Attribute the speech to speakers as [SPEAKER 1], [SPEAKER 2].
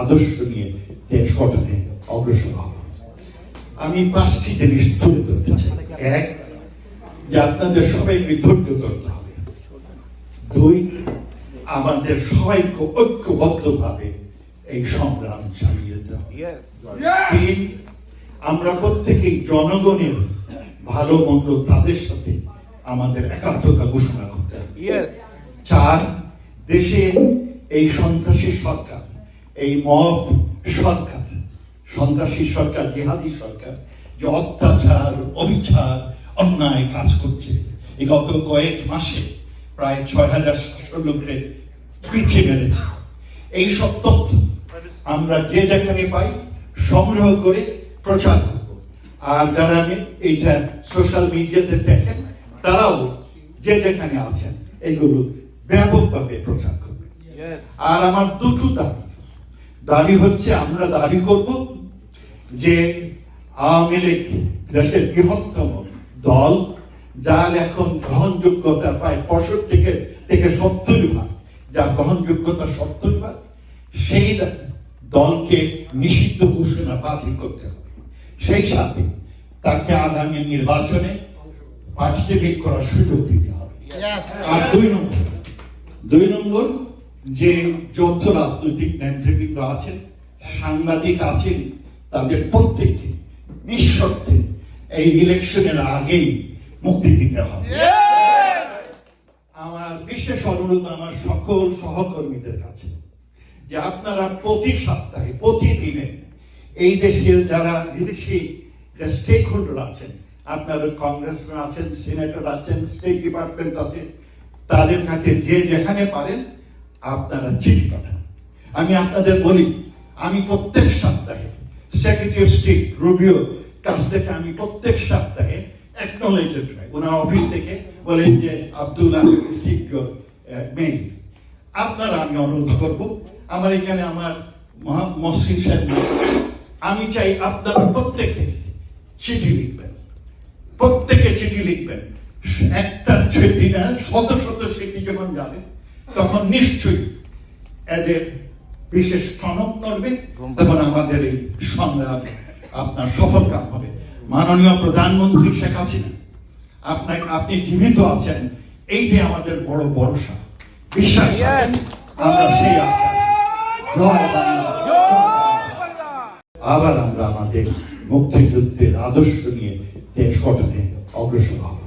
[SPEAKER 1] আদর্শ নিয়ে দেশ গঠনে অগ্রসর হব। আমি পাঁচটি জিনিস তুলে ধরতে চাই। এক যে আপনাদের সবাইকে ধৈর্য ধরতে হবে। দুই আমাদের সবাইকে ঐক্যবদ্ধভাবে এই সংগ্রাম চালিয়ে যেতে হবে। তিন আমরা প্রত্যেকেই জনগণের ভালো মন্দ তাদের সাথে আমাদের একাত্মতা ঘোষণা করতে হবে। চার দেশে এই সন্ত্রাসী সরকার এই মব সরকার সন্ত্রাসী সরকার জেহাদি সরকার যে অত্যাচার অবিচার অন্যায় কাজ করছে। এই গত কয়েক মাসে প্রায় ছয় হাজার সাতশো লোকের পিঠে মেরেছে। এই সব তথ্য আমরা যে যেখানে পাই সংগ্রহ করে প্রচার করব। আর যারা আমি এইটা সোশ্যাল মিডিয়াতে দেখেন তারাও যে যেখানে আছেন এগুলো ব্যাপকভাবে প্রচার করবে। আর আমার দুটো দাবি। দাবি হচ্ছে আমরা দাবি করব যে আওয়ামী লীগ দেশের বৃহত্তম দল যার এখন গ্রহণযোগ্যতা প্রায় পঁয়ষট্টি থেকে থেকে সত্তর ভাগ যার গ্রহণযোগ্যতা সত্তর ভাগ সেই দলকে নিষিদ্ধ ঘোষণা বাতিল করতে হবে। সেই সাথে তাকে আগামী নির্বাচনে পার্টিসিপেট করার সুযোগ দিতে হবে। আর দুই নম্বর দুই নম্বর যে যৌথ রাজনৈতিক নেতৃবৃন্দ আছেন সাংবাদিক আছেন তাদের প্রত্যেককে নিঃশর্তে এই ইলেকশনের আগেই মুক্তি দিতে হবে। আমার বিশেষ অনুরোধ আমার সকল সহকর্মীদের কাছে যে আপনারা প্রতি সপ্তাহে প্রতিদিনে এই দেশের যারা বিদেশি স্টেক হোল্ডার আছেন আপনারা কংগ্রেসম্যান আছেন সিনেটর আছেন স্টেট ডিপার্টমেন্ট আছে তাদের কাছে যে যেখানে পারেন আপনারা চিঠি পাঠান। আমি আপনাদের বলি, আমি প্রত্যেক সপ্তাহে সেক্রেটারি অফ স্টেট রুবিও কাছ থেকে আমি প্রত্যেক সপ্তাহে অ্যাকনোলেজমেন্ট পাই ওনার অফিস থেকে বলেন যে মেইল আপনারা, আমি অনুরোধ করব, আমার এখানে আমার মহা- মহসিন সাহেব আমি চাই আপনারা প্রত্যেকে চিঠি লিখবেন। প্রত্যেকে চিঠি লিখবেন। একটা চিঠি না, শত শত চিঠি যখন যাবে তখন নিশ্চয়ই এদের বিশেষ টনক নড়বে, তখন আমাদের এই সংগ্রাম আপনার সফল কাম হবে। মাননীয় প্রধানমন্ত্রী শেখ হাসিনা আপনাকে আপনি জীবিত আছেন, এইটাই আমাদের বড় ভরসা। বিশ্বাস আমরা সেই। আবার আমরা আমাদের মুক্তিযুদ্ধের আদর্শ নিয়ে দেশ গঠনে অগ্রসর হব।